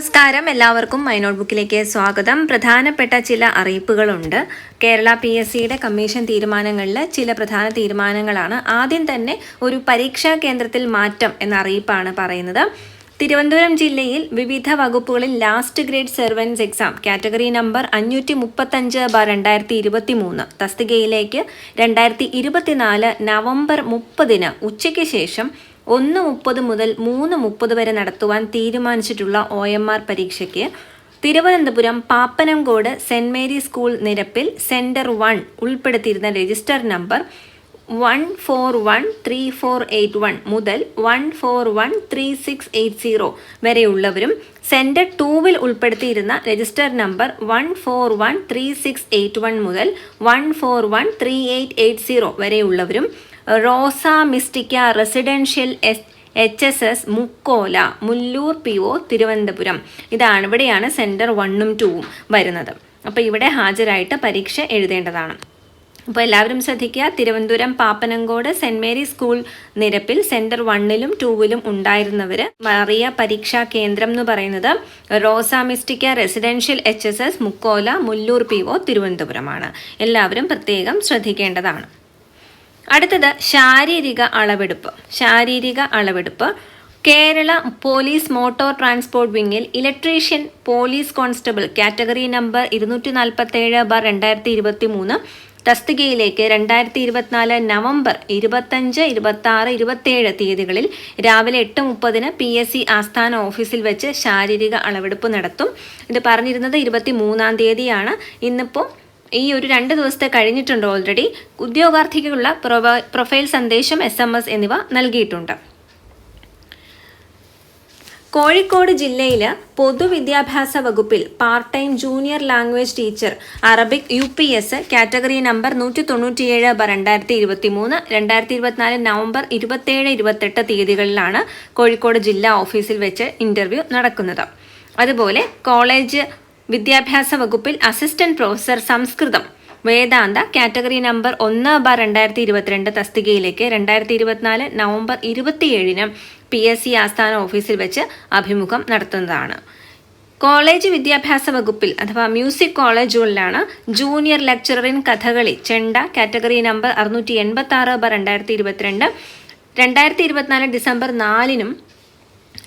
നമസ്കാരം. എല്ലാവർക്കും മൈ നോട്ട്ബുക്കിലേക്ക് സ്വാഗതം. പ്രധാനപ്പെട്ട ചില അറിയിപ്പുകളുണ്ട്. കേരള പി എസ് സിയുടെ കമ്മീഷൻ തീരുമാനങ്ങളിൽ ചില പ്രധാന തീരുമാനങ്ങളാണ്. ആദ്യം തന്നെ ഒരു പരീക്ഷാ കേന്ദ്രത്തിൽ മാറ്റം എന്ന അറിയിപ്പാണ് പറയുന്നത്. തിരുവനന്തപുരം ജില്ലയിൽ വിവിധ വകുപ്പുകളിൽ last grade servants exam category number അഞ്ഞൂറ്റി മുപ്പത്തഞ്ച് ബാർ രണ്ടായിരത്തി ഇരുപത്തി മൂന്ന് തസ്തികയിലേക്ക് രണ്ടായിരത്തി ഇരുപത്തിനാല് നവംബർ മുപ്പതിന് ഉച്ചയ്ക്ക് ശേഷം ഒന്ന് മുപ്പത് മുതൽ മൂന്ന് മുപ്പത് വരെ നടത്തുവാൻ തീരുമാനിച്ചിട്ടുള്ള ഒ എം ആർ പരീക്ഷയ്ക്ക് Thiruvananthapuram Pappanamcode saint Mary school നിരപ്പിൽ centre one ഉൾപ്പെടുത്തിയിരുന്ന register number one four one three four eight one മുതൽ one four one three six eight zero വരെയുള്ളവരും centre ടൂവിൽ ഉൾപ്പെടുത്തിയിരുന്ന register number one four one three six eight one മുതൽ one four one three eight eight zero വരെയുള്ളവരും Rosa Mystica residential S H S S Mukkola Mullur P O Thiruvananthapuram. ഇതാണ് ഇവിടെയാണ് centre വണ്ണും ടൂവും വരുന്നത്. അപ്പോൾ ഇവിടെ ഹാജരായിട്ട് പരീക്ഷ എഴുതേണ്ടതാണ്. അപ്പോൾ എല്ലാവരും ശ്രദ്ധിക്കുക Thiruvananthapuram Pappanamcode saint Mary school നിരപ്പിൽ centre വണ്ണിലും ടൂവിലും ഉണ്ടായിരുന്നവർ മറിയ പരീക്ഷാ കേന്ദ്രം എന്ന് പറയുന്നത് Rosa Mystica residential H S S Mukkola Mullur P O തിരുവനന്തപുരമാണ്. എല്ലാവരും പ്രത്യേകം ശ്രദ്ധിക്കേണ്ടതാണ്. അടുത്തത് ശാരീരിക അളവെടുപ്പ്. ശാരീരിക അളവെടുപ്പ്. Kerala police motor transport വിങ്ങിൽ electrician police constable category number ഇരുന്നൂറ്റി നാൽപ്പത്തേഴ് ബാർ രണ്ടായിരത്തി ഇരുപത്തി മൂന്ന് തസ്തികയിലേക്ക് രണ്ടായിരത്തി ഇരുപത്തിനാല് നവംബർ ഇരുപത്തഞ്ച് ഇരുപത്തി ആറ് ഇരുപത്തേഴ് തീയതികളിൽ രാവിലെ എട്ട് മുപ്പതിന് പി എസ് സി ആസ്ഥാന ഓഫീസിൽ വെച്ച് ശാരീരിക അളവെടുപ്പ് നടത്തും. ഇത് പറഞ്ഞിരുന്നത് ഇരുപത്തി മൂന്നാം തീയതിയാണ്. ഇന്നിപ്പോൾ ഈ ഒരു രണ്ട് ദിവസത്തെ കഴിഞ്ഞിട്ടുണ്ട് ഓൾറെഡി ഉദ്യോഗാർത്ഥിക്കുള്ള പ്രൊഫൈൽ സന്ദേശം എസ് എം എസ് എന്നിവ നൽകിയിട്ടുണ്ട്. കോഴിക്കോട് ജില്ലയിൽ പൊതുവിദ്യാഭ്യാസ വകുപ്പിൽ part time junior language teacher Arabic U P S category number നൂറ്റി തൊണ്ണൂറ്റിയേഴ് ബ രണ്ടായിരത്തി ഇരുപത്തി മൂന്ന് രണ്ടായിരത്തി ഇരുപത്തിനാല് നവംബർ ഇരുപത്തേഴ് ഇരുപത്തെട്ട് തീയതികളിലാണ് കോഴിക്കോട് ജില്ലാ ഓഫീസിൽ വെച്ച് ഇന്റർവ്യൂ നടക്കുന്നത്. അതുപോലെ കോളേജ് വിദ്യാഭ്യാസ വകുപ്പിൽ assistant professor Samskritam. Vedanta category number ഒന്ന് ബാർ രണ്ടായിരത്തി ഇരുപത്തിരണ്ട് തസ്തികയിലേക്ക് രണ്ടായിരത്തി ഇരുപത്തിനാല് നവംബർ ഇരുപത്തിയേഴിന് പി എസ് സി ആസ്ഥാന ഓഫീസിൽ വെച്ച് അഭിമുഖം നടത്തുന്നതാണ്. കോളേജ് വിദ്യാഭ്യാസ വകുപ്പിൽ അഥവാ music കോളേജുകളിലാണ് junior lecturer in Kathakali chenda category number അറുന്നൂറ്റി എൺപത്തി ആറ് ബാർ രണ്ടായിരത്തി ഇരുപത്തിരണ്ട് രണ്ടായിരത്തി ഇരുപത്തിനാല് December നാലിനും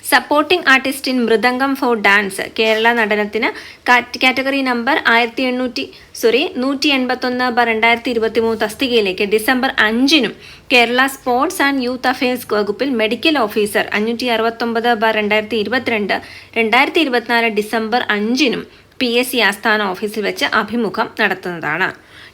supporting artist in mridangam for dance Kerala നടനത്തിന് category number ആയിരത്തി എണ്ണൂറ്റി സോറി നൂറ്റി എൺപത്തൊന്ന് ബ രണ്ടായിരത്തി ഇരുപത്തി മൂന്ന് തസ്തികയിലേക്ക് ഡിസംബർ അഞ്ചിനും Kerala sports and youth affairs വകുപ്പിൽ മെഡിക്കൽ ഓഫീസർ അഞ്ഞൂറ്റി അറുപത്തൊമ്പത് ബ രണ്ടായിരത്തി ഇരുപത്തിരണ്ട് രണ്ടായിരത്തി ഇരുപത്തിനാല് ഡിസംബർ അഞ്ചിനും പി എസ് സി ആസ്ഥാന ഓഫീസിൽ വെച്ച് അഭിമുഖം നടത്തുന്നതാണ്.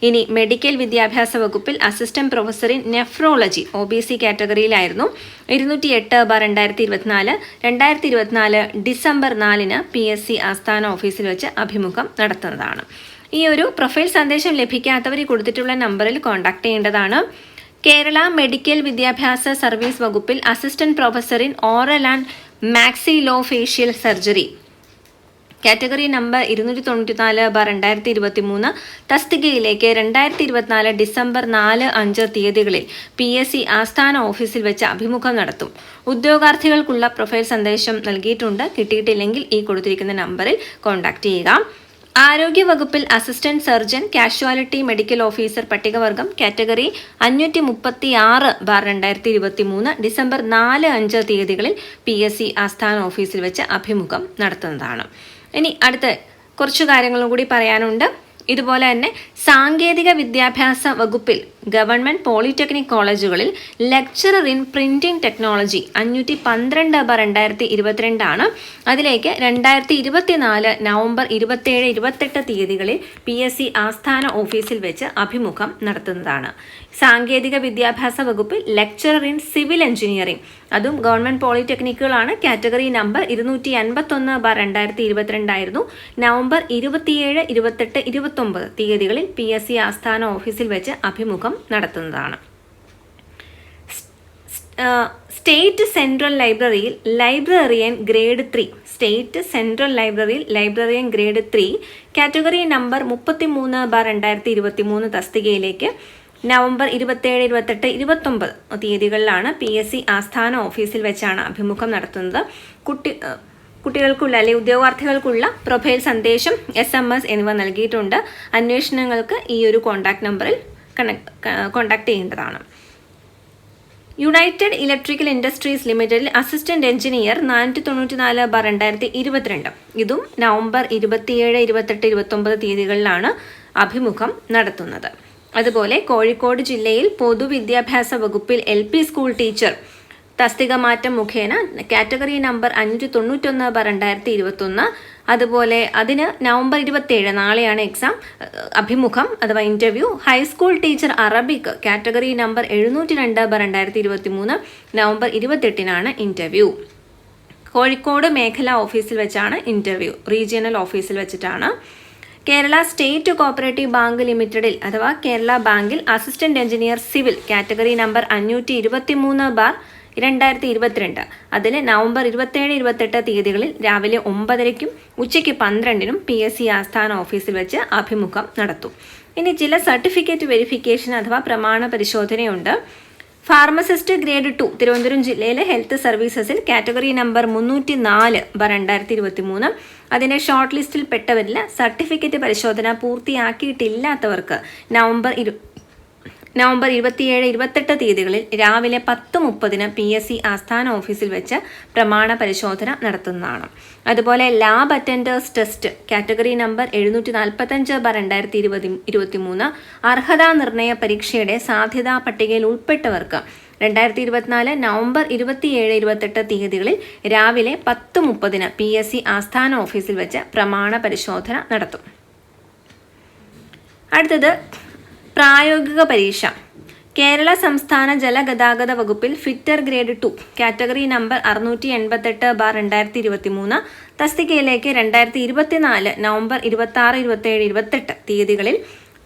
ഇനി മെഡിക്കൽ വിദ്യാഭ്യാസ വകുപ്പിൽ assistant professor in nephrology O B C കാറ്റഗറിയിലായിരുന്നു. ഇരുന്നൂറ്റി എട്ട് ബാർ രണ്ടായിരത്തി ഇരുപത്തിനാല് രണ്ടായിരത്തി ഇരുപത്തിനാല് ഡിസംബർ നാലിന് പി എസ് സി ആസ്ഥാന ഓഫീസിൽ വെച്ച് അഭിമുഖം നടത്തുന്നതാണ്. ഈ ഒരു പ്രൊഫൈൽ സന്ദേശം ലഭിക്കാത്തവർ കൊടുത്തിട്ടുള്ള നമ്പറിൽ കോൺടാക്ട് ചെയ്യേണ്ടതാണ്. കേരള മെഡിക്കൽ വിദ്യാഭ്യാസ സർവീസ് വകുപ്പിൽ assistant professor in oral and maxillofacial surgery category number ഇരുന്നൂറ്റി തൊണ്ണൂറ്റിനാല് ബാർ രണ്ടായിരത്തി ഇരുപത്തി മൂന്ന് തസ്തികയിലേക്ക് രണ്ടായിരത്തി ഇരുപത്തിനാല് ഡിസംബർ നാല് അഞ്ച് തീയതികളിൽ പി എസ് സി ആസ്ഥാന ഓഫീസിൽ വെച്ച് അഭിമുഖം നടത്തും. ഉദ്യോഗാർത്ഥികൾക്കുള്ള പ്രൊഫൈൽ സന്ദേശം നൽകിയിട്ടുണ്ട്. കിട്ടിയിട്ടില്ലെങ്കിൽ ഈ കൊടുത്തിരിക്കുന്ന നമ്പറിൽ കോൺടാക്ട് ചെയ്യുക. ആരോഗ്യ വകുപ്പിൽ assistant surgeon casualty medical officer പട്ടികവർഗം category അഞ്ഞൂറ്റി മുപ്പത്തി ആറ് ബാർ രണ്ടായിരത്തി ഇരുപത്തി മൂന്ന് ഡിസംബർ നാല് അഞ്ച് തീയതികളിൽ പി എസ് സി ആസ്ഥാന ഓഫീസിൽ വെച്ച് അഭിമുഖം നടത്തുന്നതാണ്. ഇനി അടുത്ത കുറച്ച് കാര്യങ്ങളും കൂടി പറയാനുണ്ട്. ഇതുപോലെ തന്നെ സാങ്കേതിക വിദ്യാഭ്യാസ വകുപ്പിൽ ഗവൺമെന്റ് പോളിടെക്നിക് കോളേജുകളിൽ ലെക്ചറർ ഇൻ പ്രിന്റിംഗ് ടെക്നോളജി അഞ്ഞൂറ്റി പന്ത്രണ്ട് ബ രണ്ടായിരത്തി ഇരുപത്തിരണ്ടാണ് അതിലേക്ക് രണ്ടായിരത്തി ഇരുപത്തിനാല് നവംബർ ഇരുപത്തേഴ് ഇരുപത്തെട്ട് തീയതികളിൽ പി എസ് സി ആസ്ഥാന ഓഫീസിൽ വെച്ച് അഭിമുഖം നടത്തുന്നതാണ്. സാങ്കേതിക വിദ്യാഭ്യാസ വകുപ്പിൽ ലെക്ചറർ ഇൻ സിവിൽ എഞ്ചിനീയറിംഗ്. അതും ഗവൺമെന്റ് പോളിടെക്നിക്കുകളാണ്. കാറ്റഗറി നമ്പർ ഇരുന്നൂറ്റി അൻപത്തൊന്ന് ബാർ രണ്ടായിരത്തി ഇരുപത്തിരണ്ടായിരുന്നു നവംബർ ഇരുപത്തിയേഴ് ഇരുപത്തെട്ട് ഇരുപത്തൊമ്പത് തീയതികളിൽ പി എസ് സി ആസ്ഥാന ഓഫീസിൽ വെച്ച് അഭിമുഖം നടത്തുന്നതാണ്. സ്റ്റേറ്റ് സെൻട്രൽ ലൈബ്രറിയിൽ librarian grade three state central ലൈബ്രറിയിൽ librarian grade three category number മുപ്പത്തി മൂന്ന് ബാർ രണ്ടായിരത്തി ഇരുപത്തി മൂന്ന് തസ്തികയിലേക്ക് നവംബർ ഇരുപത്തേഴ് ഇരുപത്തെട്ട് ഇരുപത്തൊമ്പത് തീയതികളിലാണ് പി എസ് സി ആസ്ഥാന ഓഫീസിൽ വെച്ചാണ് അഭിമുഖം നടത്തുന്നത്. കുട്ടി കുട്ടികൾക്കുള്ള അല്ലെങ്കിൽ ഉദ്യോഗാർത്ഥികൾക്കുള്ള പ്രൊഫൈൽ സന്ദേശം എസ് എം എസ് എന്നിവ നൽകിയിട്ടുണ്ട്. അന്വേഷണങ്ങൾക്ക് ഈ ഒരു കോൺടാക്ട് നമ്പറിൽ കണക്ട് കോൺടാക്ട് ചെയ്യേണ്ടതാണ്. യുണൈറ്റഡ് ഇലക്ട്രിക്കൽ ഇൻഡസ്ട്രീസ് ലിമിറ്റഡിൽ അസിസ്റ്റന്റ് എഞ്ചിനീയർ നാനൂറ്റി തൊണ്ണൂറ്റി നാല് ബാർ രണ്ടായിരത്തി ഇരുപത്തിരണ്ട് ഇതും നവംബർ ഇരുപത്തിയേഴ് ഇരുപത്തെട്ട് ഇരുപത്തൊമ്പത് തീയതികളിലാണ് അഭിമുഖം നടത്തുന്നത്. അതുപോലെ കോഴിക്കോട് ജില്ലയിൽ പൊതുവിദ്യാഭ്യാസ വകുപ്പിൽ എൽ പി സ്കൂൾ ടീച്ചർ തസ്തിക മാറ്റം മുഖേന കാറ്റഗറി നമ്പർ അഞ്ഞൂറ്റി തൊണ്ണൂറ്റൊന്ന് ബാർ രണ്ടായിരത്തി ഇരുപത്തൊന്ന് അതുപോലെ അതിന് നവംബർ ഇരുപത്തിയേഴ് നാളെയാണ് എക്സാം അഭിമുഖം അഥവാ interview high school teacher Arabic category number എഴുന്നൂറ്റി രണ്ട് ബർ രണ്ടായിരത്തി ഇരുപത്തി മൂന്ന് നവംബർ ഇരുപത്തെട്ടിനാണ് ഇന്റർവ്യൂ കോഴിക്കോട് മേഖലാ ഓഫീസിൽ വെച്ചാണ് ഇന്റർവ്യൂ റീജിയണൽ ഓഫീസിൽ വെച്ചിട്ടാണ്. കേരള സ്റ്റേറ്റ് കോപ്പറേറ്റീവ് ബാങ്ക് ലിമിറ്റഡിൽ അഥവാ കേരള ബാങ്കിൽ assistant engineer civil category number അഞ്ഞൂറ്റി ഇരുപത്തി മൂന്ന് ബാർ രണ്ടായിരത്തി ഇരുപത്തിരണ്ട് അതിൽ നവംബർ ഇരുപത്തേഴ് ഇരുപത്തെട്ട് തീയതികളിൽ രാവിലെ ഒമ്പതരയ്ക്കും ഉച്ചയ്ക്ക് പന്ത്രണ്ടിനും പി എസ് സി ആസ്ഥാന ഓഫീസിൽ വെച്ച് അഭിമുഖം നടത്തും. ഇനി ചില സർട്ടിഫിക്കറ്റ് വെരിഫിക്കേഷൻ അഥവാ പ്രമാണ പരിശോധനയുണ്ട്. ഫാർമസിസ്റ്റ് ഗ്രേഡ് ടു തിരുവനന്തപുരം ജില്ലയിലെ ഹെൽത്ത് സർവീസസിൽ കാറ്റഗറി നമ്പർ മുന്നൂറ്റി നാല് ബ രണ്ടായിരത്തി ഇരുപത്തി മൂന്ന് അതിന്റെ ഷോർട്ട് ലിസ്റ്റിൽ പെട്ടവരിൽ സർട്ടിഫിക്കറ്റ് പരിശോധന പൂർത്തിയാക്കിയിട്ടില്ലാത്തവർക്ക് നവംബർ ഇരു നവംബർ ഇരുപത്തിയേഴ് ഇരുപത്തെട്ട് തീയതികളിൽ രാവിലെ പത്ത് മുപ്പതിന് പി എസ് സി ആസ്ഥാന ഓഫീസിൽ വെച്ച് പ്രമാണ പരിശോധന നടത്തുന്നതാണ്. അതുപോലെ lab attenders test category number എഴുന്നൂറ്റി നാൽപ്പത്തഞ്ച് ബാർ രണ്ടായിരത്തി ഇരുപത്തി മൂന്ന് അർഹതാ നിർണയ പരീക്ഷയുടെ സാധ്യതാ പട്ടികയിൽ ഉൾപ്പെട്ടവർക്ക് രണ്ടായിരത്തി ഇരുപത്തിനാല് നവംബർ ഇരുപത്തിയേഴ് ഇരുപത്തെട്ട് തീയതികളിൽ രാവിലെ പത്ത് മുപ്പതിന് പി എസ് സി ആസ്ഥാന ഓഫീസിൽ വെച്ച് പ്രമാണ പരിശോധന നടത്തും. അടുത്തത് പ്രായോഗിക പരീക്ഷ. കേരള സംസ്ഥാന ജലഗതാഗത വകുപ്പിൽ fitter grade two category number അറുന്നൂറ്റി എൺപത്തെട്ട് ബാർ രണ്ടായിരത്തി ഇരുപത്തി മൂന്ന് തസ്തികയിലേക്ക് രണ്ടായിരത്തി ഇരുപത്തിനാല് നവംബർ ഇരുപത്തി ആറ് ഇരുപത്തേഴ് ഇരുപത്തെട്ട് തീയതികളിൽ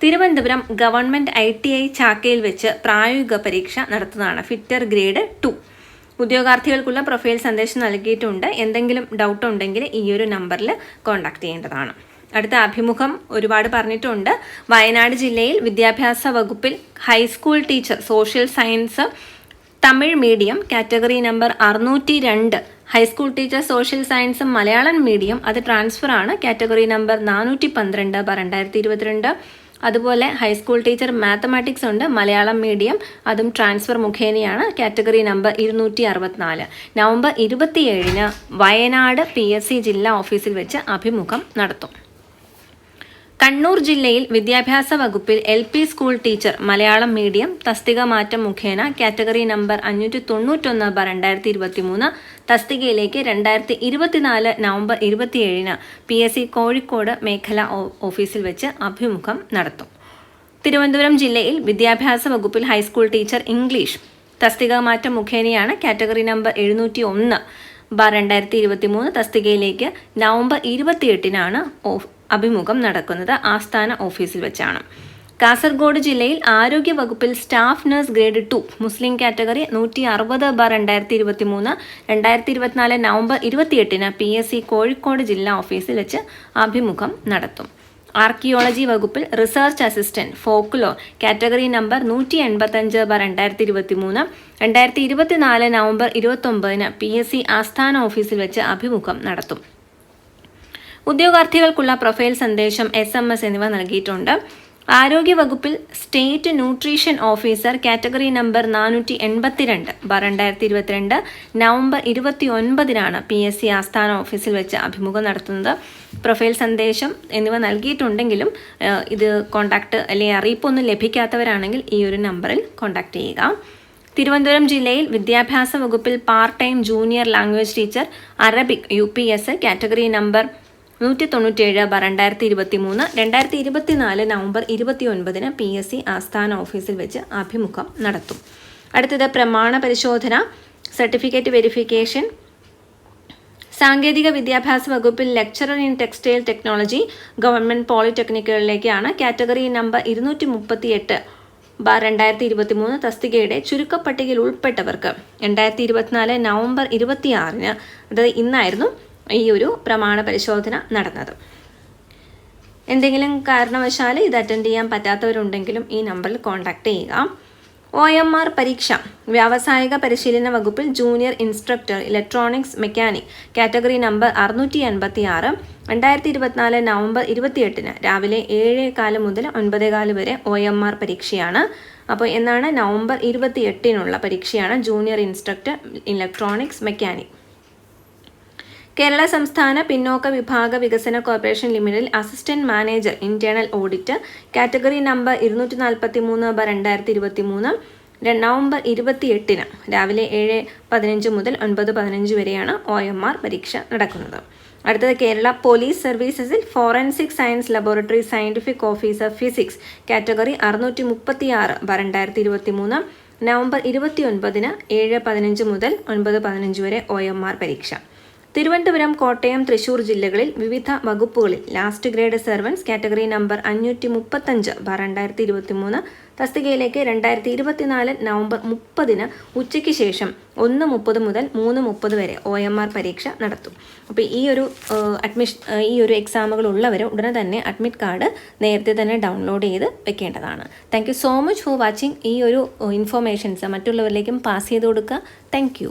Thiruvananthapuram government I T I ചാക്കയിൽ വെച്ച് പ്രായോഗിക പരീക്ഷ നടത്തുന്നതാണ് ഫിറ്റർ ഗ്രേഡ് ടു. ഉദ്യോഗാർത്ഥികൾക്കുള്ള പ്രൊഫൈൽ സന്ദേശം നൽകിയിട്ടുണ്ട്. എന്തെങ്കിലും ഡൗട്ട് ഉണ്ടെങ്കിൽ ഈ ഒരു നമ്പറിൽ കോൺടാക്ട് ചെയ്യേണ്ടതാണ്. അടുത്ത അഭിമുഖം ഒരുപാട് പറഞ്ഞിട്ടുണ്ട്. വയനാട് ജില്ലയിൽ വിദ്യാഭ്യാസ വകുപ്പിൽ high school teacher social science Tamil medium category number അറുന്നൂറ്റി രണ്ട് high school teacher social science Malayalam medium അത് ട്രാൻസ്ഫർ ആണ്. കാറ്റഗറി നമ്പർ നാനൂറ്റി പന്ത്രണ്ട് ബ രണ്ടായിരത്തി ഇരുപത്തിരണ്ട് അതുപോലെ ഹൈസ്കൂൾ ടീച്ചർ മാത്തമാറ്റിക്സ് ഉണ്ട് മലയാളം മീഡിയം അതും ട്രാൻസ്ഫർ മുഖേനയാണ്. കാറ്റഗറി നമ്പർ ഇരുന്നൂറ്റി അറുപത്തിനാല് നവംബർ ഇരുപത്തിയേഴിന് വയനാട് പി എസ് സി ജില്ലാ ഓഫീസിൽ വെച്ച് അഭിമുഖം നടത്തും. കണ്ണൂർ ജില്ലയിൽ വിദ്യാഭ്യാസ വകുപ്പിൽ L P school teacher Malayalam medium തസ്തിക മാറ്റം മുഖേന കാറ്റഗറി നമ്പർ അഞ്ഞൂറ്റി തൊണ്ണൂറ്റൊന്ന് ബ രണ്ടായിരത്തി ഇരുപത്തി മൂന്ന് തസ്തികയിലേക്ക് രണ്ടായിരത്തി ഇരുപത്തിനാല് നവംബർ ഇരുപത്തിയേഴിന് പി എസ് സി കോഴിക്കോട് മേഖലാ ഓഫീസിൽ വെച്ച് അഭിമുഖം നടത്തും. തിരുവനന്തപുരം ജില്ലയിൽ വിദ്യാഭ്യാസ വകുപ്പിൽ ഹൈസ്കൂൾ ടീച്ചർ ഇംഗ്ലീഷ് തസ്തിക മാറ്റം മുഖേനയാണ് കാറ്റഗറി നമ്പർ എഴുന്നൂറ്റി ഒന്ന് ബാർ രണ്ടായിരത്തി ഇരുപത്തി മൂന്ന് തസ്തികയിലേക്ക് നവംബർ ഇരുപത്തിയെട്ടിനാണ് അഭിമുഖം നടക്കുന്നത് ആസ്ഥാന ഓഫീസിൽ വെച്ചാണ്. കാസർഗോഡ് ജില്ലയിൽ ആരോഗ്യ വകുപ്പിൽ staff nurse grade two Muslim category നൂറ്റി അറുപത് ബാർ രണ്ടായിരത്തി ഇരുപത്തി മൂന്ന് രണ്ടായിരത്തി ഇരുപത്തിനാല് നവംബർ ഇരുപത്തിയെട്ടിന് പി എസ് സി കോഴിക്കോട് ജില്ലാ ഓഫീസിൽ വെച്ച് അഭിമുഖം നടത്തും. ആർക്കിയോളജി വകുപ്പിൽ research assistant folklore category number നൂറ്റി എൺപത്തഞ്ച് ബാർ രണ്ടായിരത്തി ഇരുപത്തി മൂന്ന് രണ്ടായിരത്തി ഇരുപത്തിനാല് നവംബർ ഇരുപത്തൊമ്പതിന് പി എസ് സി ആസ്ഥാന ഓഫീസിൽ വെച്ച് അഭിമുഖം നടത്തും. ഉദ്യോഗാർത്ഥികൾക്കുള്ള പ്രൊഫൈൽ സന്ദേശം എസ് എം എസ് എന്നിവ നൽകിയിട്ടുണ്ട്. ആരോഗ്യ വകുപ്പിൽ state nutrition officer category number നാനൂറ്റി എൺപത്തിരണ്ട് ബ രണ്ടായിരത്തി ഇരുപത്തിരണ്ട് നവംബർ ഇരുപത്തി ഒൻപതിനാണ് പി എസ് സി ആസ്ഥാന ഓഫീസിൽ വെച്ച് അഭിമുഖം നടത്തുന്നത്. പ്രൊഫൈൽ സന്ദേശം എന്നിവ നൽകിയിട്ടുണ്ടെങ്കിലും ഇത് കോണ്ടാക്ട് അല്ലെങ്കിൽ അറിയിപ്പൊന്നും ലഭിക്കാത്തവരാണെങ്കിൽ ഈ ഒരു നമ്പറിൽ കോണ്ടാക്ട് ചെയ്യുക. തിരുവനന്തപുരം ജില്ലയിൽ വിദ്യാഭ്യാസ വകുപ്പിൽ part time junior language teacher Arabic U category number നൂറ്റി തൊണ്ണൂറ്റേഴ് ബ രണ്ടായിരത്തി ഇരുപത്തി മൂന്ന് രണ്ടായിരത്തി ഇരുപത്തിനാല് നവംബർ ഇരുപത്തി ഒൻപതിന് പി എസ് സി ആസ്ഥാന ഓഫീസിൽ വെച്ച് അഭിമുഖം നടത്തും. അടുത്തത് പ്രമാണ പരിശോധന സർട്ടിഫിക്കറ്റ് വെരിഫിക്കേഷൻ സാങ്കേതിക വിദ്യാഭ്യാസ വകുപ്പിൽ lecturer in textile technology government പോളിടെക്നിക്കുകളിലേക്കാണ് category number ഇരുന്നൂറ്റി മുപ്പത്തി എട്ട് ബാർ രണ്ടായിരത്തി ഇരുപത്തി മൂന്ന് തസ്തികയുടെ ചുരുക്കപ്പട്ടികയിൽ ഉൾപ്പെട്ടവർക്ക്. രണ്ടായിരത്തി ഇരുപത്തിനാല് നവംബർ ഇരുപത്തിയാറിന് അതായത് ഇന്നായിരുന്നു ഈ ഒരു പ്രമാണ പരിശോധന നടന്നത്. എന്തെങ്കിലും കാരണവശാൽ ഇത് അറ്റൻഡ് ചെയ്യാൻ പറ്റാത്തവരുണ്ടെങ്കിലും ഈ നമ്പറിൽ കോൺടാക്ട് ചെയ്യുക. ഒ എം ആർ പരീക്ഷ വ്യാവസായിക പരിശീലന വകുപ്പിൽ junior instructor electronics mechanic category number അറുന്നൂറ്റി അൻപത്തി ആറ് രണ്ടായിരത്തി ഇരുപത്തിനാല് നവംബർ ഇരുപത്തിയെട്ടിന് രാവിലെ ഏഴ് കാൽ മുതൽ ഒൻപതേ കാൽ വരെ ഒ എം ആർ പരീക്ഷയാണ്. അപ്പോൾ എന്നാണ് നവംബർ ഇരുപത്തിയെട്ടിനുള്ള പരീക്ഷയാണ് junior instructor electronics mechanic Kerala സംസ്ഥാന പിന്നോക്ക വിഭാഗ വികസന കോർപ്പറേഷൻ ലിമിറ്റഡിൽ assistant manager internal audit category number ഇരുന്നൂറ്റി നാൽപ്പത്തി മൂന്ന് ബ രണ്ടായിരത്തി ഇരുപത്തി മൂന്ന് നവംബർ ഇരുപത്തി എട്ടിന് രാവിലെ ഏഴ് പതിനഞ്ച് മുതൽ ഒൻപത് പതിനഞ്ച് വരെയാണ് ഒ എം ആർ പരീക്ഷ നടക്കുന്നത്. അടുത്തത് Kerala police സർവീസസിൽ forensic science laboratory scientific officer physics category അറുന്നൂറ്റി മുപ്പത്തി ആറ് ബ രണ്ടായിരത്തി ഇരുപത്തി മൂന്ന് നവംബർ ഇരുപത്തി ഒൻപതിന് ഏഴ് പതിനഞ്ച് മുതൽ ഒൻപത് പതിനഞ്ച് വരെ ഒ എം ആർ പരീക്ഷ. തിരുവനന്തപുരം കോട്ടയം തൃശൂർ ജില്ലകളിൽ വിവിധ വകുപ്പുകളിൽ last grade servants category number അഞ്ഞൂറ്റി മുപ്പത്തഞ്ച് ബാർ രണ്ടായിരത്തി ഇരുപത്തി മൂന്ന് തസ്തികയിലേക്ക് രണ്ടായിരത്തി ഇരുപത്തിനാല് നവംബർ മുപ്പതിന് ഉച്ചയ്ക്ക് ശേഷം ഒന്ന് മുപ്പത് മുതൽ മൂന്ന് മുപ്പത് വരെ ഒ എം ആർ പരീക്ഷ നടത്തും. അപ്പോൾ ഈ ഒരു അഡ്മിഷൻ ഈ ഒരു എക്സാമുകൾ ഉള്ളവർ ഉടനെ തന്നെ അഡ്മിറ്റ് കാർഡ് നേരത്തെ തന്നെ ഡൗൺലോഡ് ചെയ്ത് വെക്കേണ്ടതാണ്. Thank so much for watching ഈ ഒരു ഇൻഫോർമേഷൻസ്. മറ്റുള്ളവരിലേക്കും പാസ് ചെയ്ത് കൊടുക്കുക. താങ്ക്